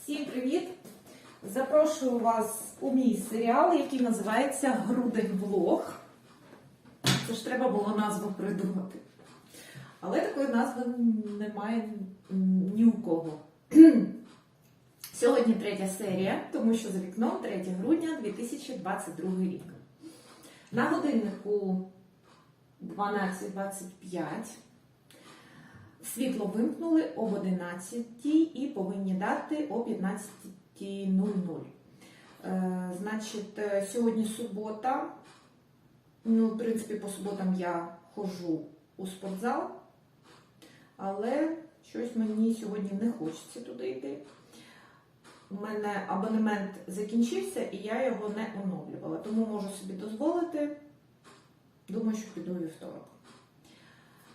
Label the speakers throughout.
Speaker 1: Всім привіт! Запрошую вас у мій серіал, який називається Грудень влог. Це ж треба було назву придумати. Але такої назви немає ні у кого. Сьогодні третя серія, тому що за вікном 3 грудня 2022 рік. На годиннику 12.25 світло вимкнули об 11 і повинні дати о 15.00. Е, Значить, е, сьогодні субота. Ну, в принципі, по суботам я ходжу у спортзал, але щось мені сьогодні не хочеться туди йти. У мене абонемент закінчився і я його не оновлювала, тому можу собі дозволити. Думаю, що піду вівторок.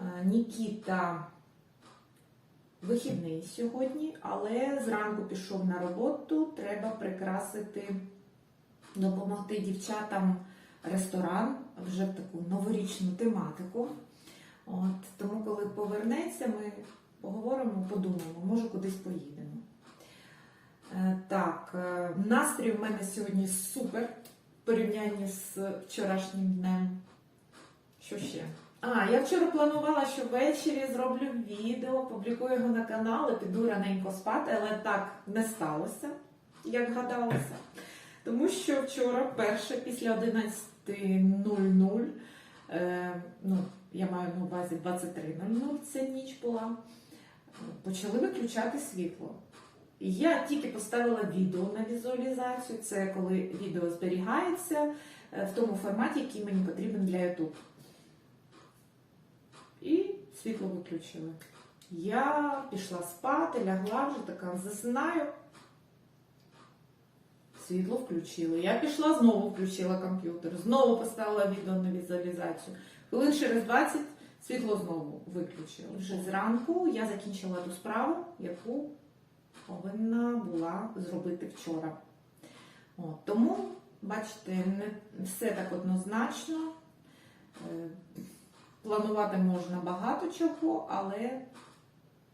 Speaker 1: Е, Нікіта вихідний сьогодні, але зранку пішов на роботу. Треба прикрасити, допомогти дівчатам ресторан вже в таку новорічну тематику. От, тому, коли повернеться, ми поговоримо, подумаємо, може кудись поїдемо. Е, Так, е, настрій в мене сьогодні супер в порівнянні з вчорашнім днем. Що ще? А, я вчора планувала, що ввечері зроблю відео, публікую його на канал і піду раненько спати, але так не сталося, як гадалося. Тому що вчора, перше, після 11.00, е, ну, я маю на увазі 23.00, це ніч була, почали виключати світло. Я тільки поставила відео на візуалізацію, це коли відео зберігається е, в тому форматі, який мені потрібен для YouTube. І світло виключили. Я пішла спати, лягла вже така, засинаю. Світло включили. Я пішла, знову включила комп'ютер, знову поставила відео на візуалізацію. Хвилин через 20 світло знову виключили. Вже зранку я закінчила ту справу, яку повинна була зробити вчора. От, тому, бачите, не все так однозначно. Планувати можна багато чого, але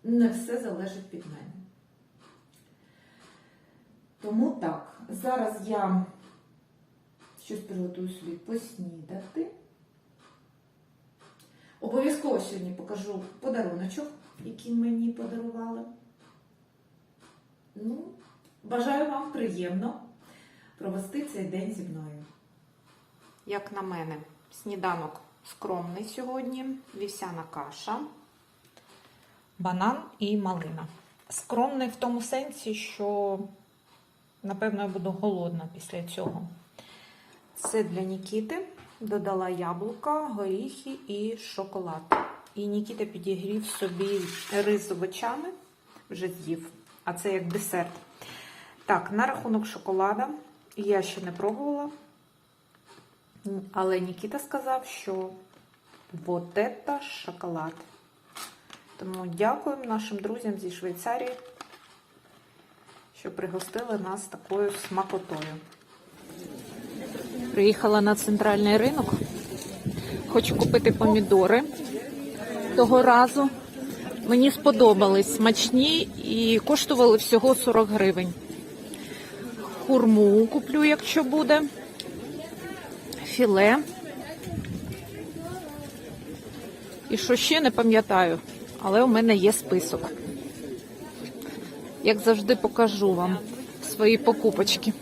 Speaker 1: не все залежить від мене. Тому так, зараз я щось приготую собі поснідати. Обов'язково сьогодні покажу подаруночок, який мені подарували. Ну, бажаю вам приємно провести цей день зі мною. Як на мене, сніданок скромний сьогодні, вівсяна каша, банан і малина. Скромний в тому сенсі, що, напевно, я буду голодна після цього. Це для Нікіти. Додала яблука, горіхи і шоколад. І Нікіта підігрів собі рис з овочами, вже з'їв. А це як десерт. Так, на рахунок шоколада я ще не пробувала. Але Нікіта сказав, що вот это шоколад. Тому дякуємо нашим друзям зі Швейцарії, що пригостили нас такою смакотою. Приїхала на центральний ринок. Хочу купити помідори того разу. Мені сподобались смачні і коштували всього 40 гривень. Хурму куплю, якщо буде філе. І що ще не пам'ятаю, але у мене є список. Як завжди, покажу вам свої покупочки.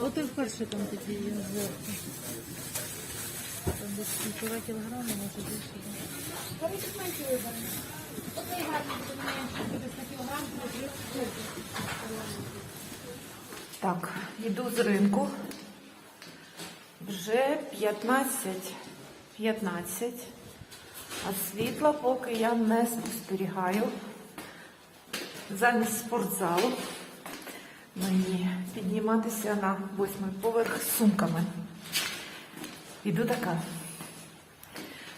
Speaker 2: От і вперше там такі зверху. Десь півтора кілограма, може більше.
Speaker 1: Так, йду з ринку. Вже 15, 15. А світла поки я не спостерігаю. Замість спортзалу мені підніматися на восьмий поверх з сумками. Іду така.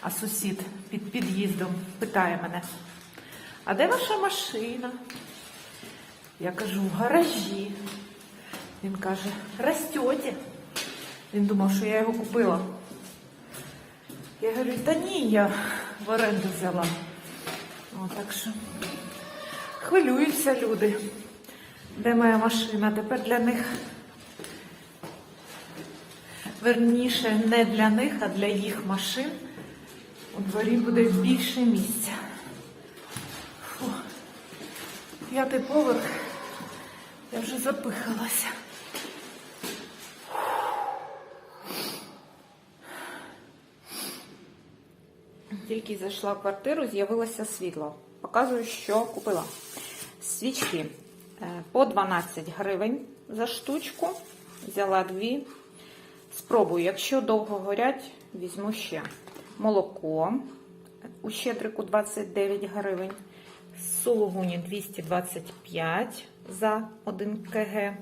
Speaker 1: А сусід під під'їздом питає мене, а де ваша машина? Я кажу, в гаражі. Він каже, растете. Він думав, що я його купила. Я говорю, та ні, я в оренду взяла. О, так що хвилюються люди. Де моя машина? Тепер для них. Верніше, не для них, а для їх машин. У дворі буде більше місця. Фу. П'ятий поверх. Я вже запихалася. Тільки зайшла в квартиру, з'явилося світло. Показую, що купила. Свічки е, по 12 гривень за штучку. Взяла дві. Спробую, якщо довго горять, візьму ще. Молоко у щедрику 29 гривень. Сулугуні 225 за 1 кг.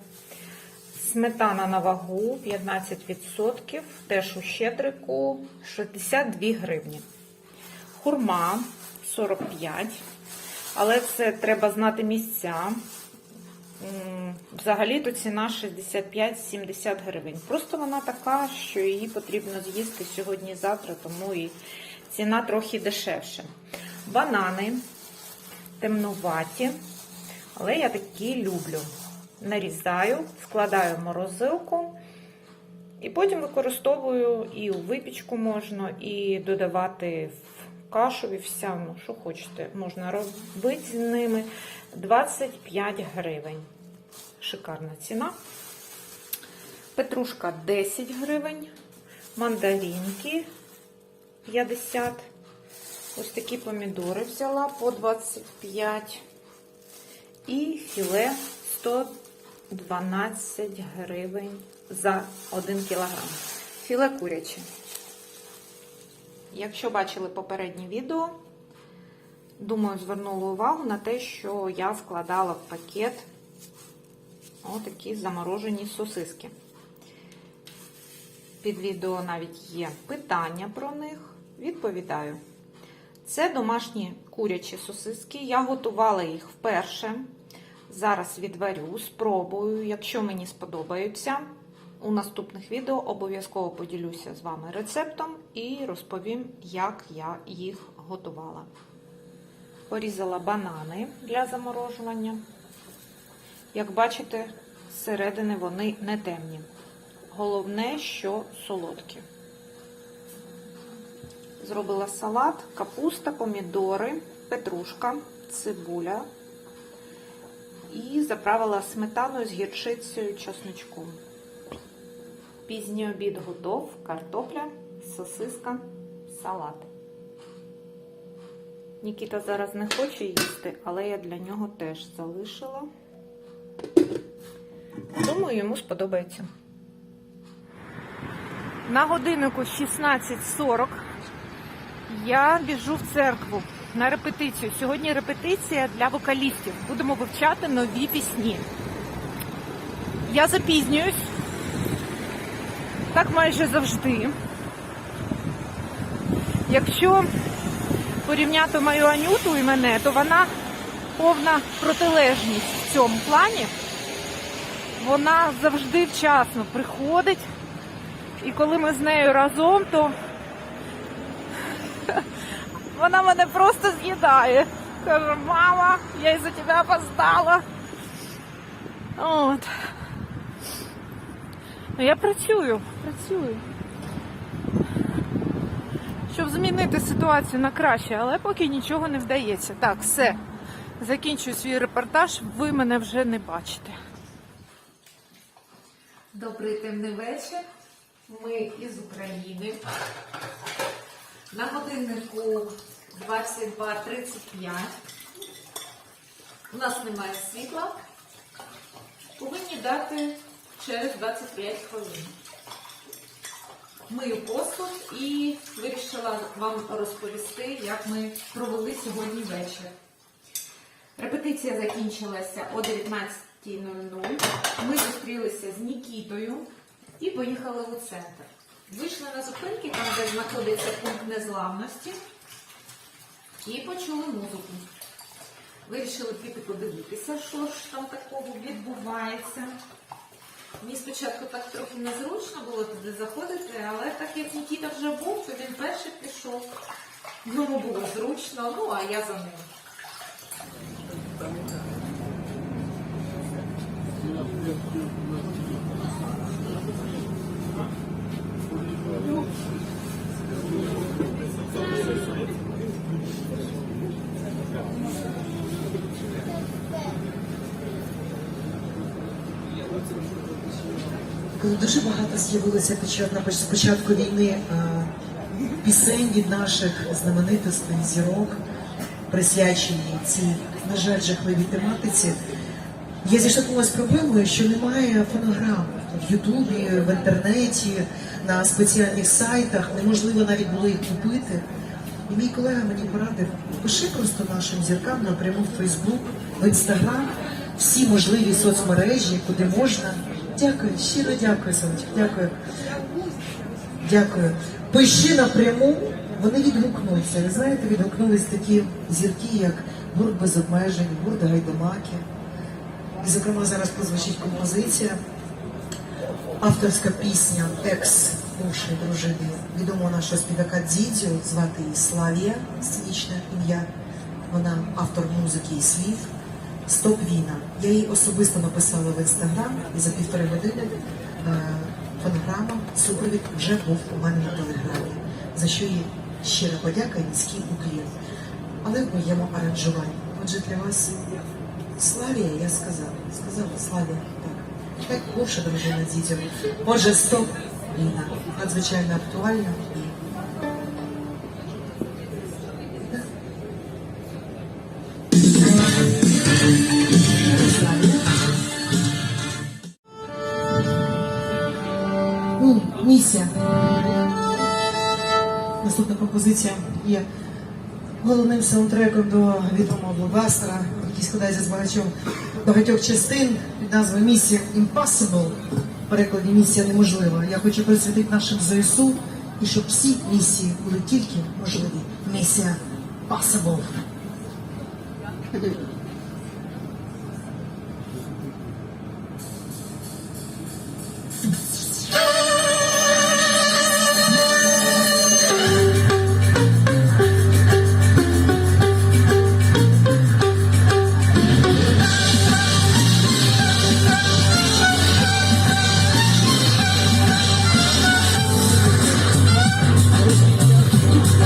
Speaker 1: Сметана на вагу 15%, теж у щедрику 62 гривні. Хурма 45, але це треба знати місця. Взагалі-то ціна 65-70 гривень. Просто вона така, що її потрібно з'їсти сьогодні-завтра, тому і ціна трохи дешевша. Банани темнуваті, але я такі люблю. Нарізаю, складаю в морозилку і потім використовую і у випічку можна, і додавати в кашу і вся, ну що хочете, можна робити з ними 25 гривень. Шикарна ціна. Петрушка 10 гривень, мандаринки 50. Ось такі помідори взяла по 25. І філе 112 гривень за 1 кілограм. Філе куряче. Якщо бачили попереднє відео, думаю, звернули увагу на те, що я складала в пакет отакі заморожені сосиски. Під відео навіть є питання про них. Відповідаю. Це домашні курячі сосиски. Я готувала їх вперше. Зараз відварю, спробую. Якщо мені сподобаються, у наступних відео обов'язково поділюся з вами рецептом і розповім, як я їх готувала. Порізала банани для заморожування. Як бачите, зсередини вони не темні. Головне, що солодкі. Зробила салат, капуста, помідори, петрушка, цибуля. І заправила сметаною з гірчицею чесночком. Пізній обід готов, картопля, сосиска, салат. Нікіта зараз не хоче їсти, але я для нього теж залишила. Думаю, йому сподобається. На годиннику 16.40 я біжу в церкву на репетицію. Сьогодні репетиція для вокалістів. Будемо вивчати нові пісні. Я запізнююсь. Так майже завжди. Якщо порівняти мою Анюту і мене, то вона повна протилежність в цьому плані. Вона завжди вчасно приходить. І коли ми з нею разом, то вона мене просто з'їдає. Каже, мама, я із-за тебе опоздала. От. Ну, Я працюю, працюю. Щоб змінити ситуацію на краще, але поки нічого не вдається. Так, все. Закінчую свій репортаж, ви мене вже не бачите. Добрий темний вечір. Ми із України. На годиннику 22.35. У нас немає світла. Повинні дати через 25 хвилин. Мию посуд і вирішила вам розповісти, як ми провели сьогодні вечір. Репетиція закінчилася о 19.00. Ми зустрілися з Нікітою і поїхали у центр. Вийшли на зупинки, там, де знаходиться пункт незламності, і почули музику. Вирішили піти подивитися, що ж там такого відбувається. Мені спочатку так трохи незручно було туди заходити, але так як Нікіта вже був, то він перший пішов. Йому було зручно, ну а я за ним.
Speaker 3: Коли дуже багато з'явилося на початку війни е, пісень від наших знаменитостей зірок, присвячені цій, на жаль, жахливій тематиці. Я зіштовхнулася з проблемою, що немає фонограм в Ютубі, в інтернеті, на спеціальних сайтах. Неможливо навіть було їх купити. І мій колега мені порадив, пиши просто нашим зіркам напряму в Фейсбук, в Інстаграм, всі можливі соцмережі, куди можна. Дякую, щиро дякую, сонечко, дякую. Дякую. Пиши напряму, вони відгукнуться. Ви знаєте, відгукнулись такі зірки, як гурт без обмежень, гурт Гайдамаки. І, зокрема, зараз прозвучить композиція, авторська пісня Екс бувшої дружини відомого нашого співака Дзідзю, звати її Славія, сценічне ім'я. Вона автор музики і слів. Стоп війна. Я її особисто написала в інстаграм і за півтори години е, фонограма, супровід вже був у мене на телеграмі. За що їй щира подяка і низький уклін. Але в моєму аранжуванні. Отже, для вас Славія, я сказала. Сказала Славія, так. Як бувша дружина дітям. Отже, стоп війна. Надзвичайно актуальна і Місія. Наступна композиція є головним саундтреком до відомого блокбастера, який складається з багатьох багатьох частин під назвою Місія Impossible. В перекладі місія неможлива. Я хочу присвятити нашим ЗСУ і щоб всі місії були тільки можливі. Місія Possible.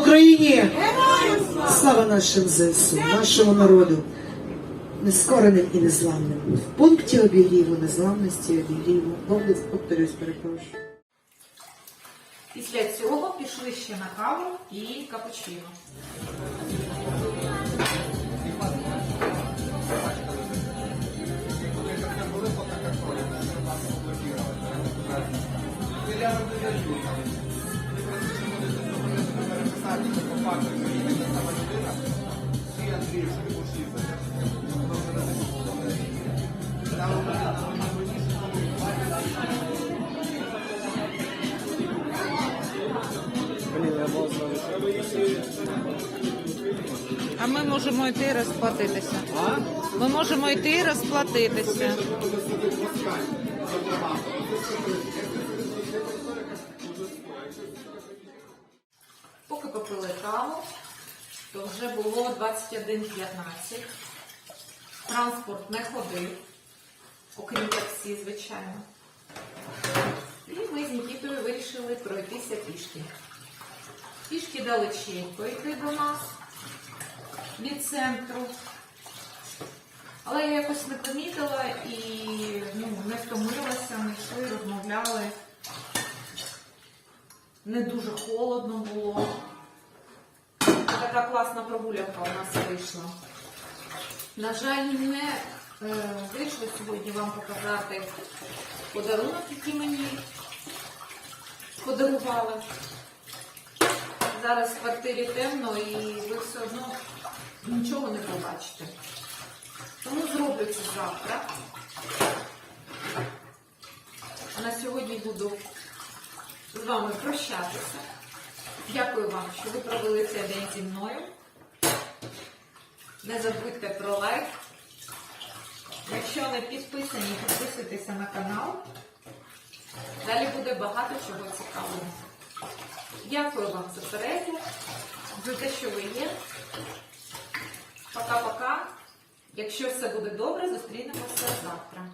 Speaker 4: Україні! Слава нашим ЗСУ, нашому народу, нескореним і незламним. В пункті обігріву, незламності обігріву, Повдець, повторюсь, перепрошую.
Speaker 1: Після цього пішли ще на каву і капучино.
Speaker 2: Я а ми можемо йти і розплатитися. Ми можемо йти і розплатитися.
Speaker 1: Попили каву, то вже було 21.15. Транспорт не ходив, окрім таксі, звичайно. І ми з Нікітою вирішили пройтися пішки. Пішки далеченько йти до нас від центру. Але я якось не помітила і ну, не втомилася, ми йшли, розмовляли. Не дуже холодно було. Така класна прогулянка у нас вийшла. На жаль, не е, вийшло сьогодні вам показати подарунок, який мені подарували. Зараз в квартирі темно і ви все одно нічого не побачите. Тому зроблю це завтра. А на сьогодні буду з вами прощатися. Дякую вам, що ви провели цей день зі мною. Не забудьте про лайк. Якщо не підписані, підписуйтеся на канал. Далі буде багато чого цікавого. Дякую вам за перегляд, за те, що ви є. Пока-пока. Якщо все буде добре, зустрінемося завтра.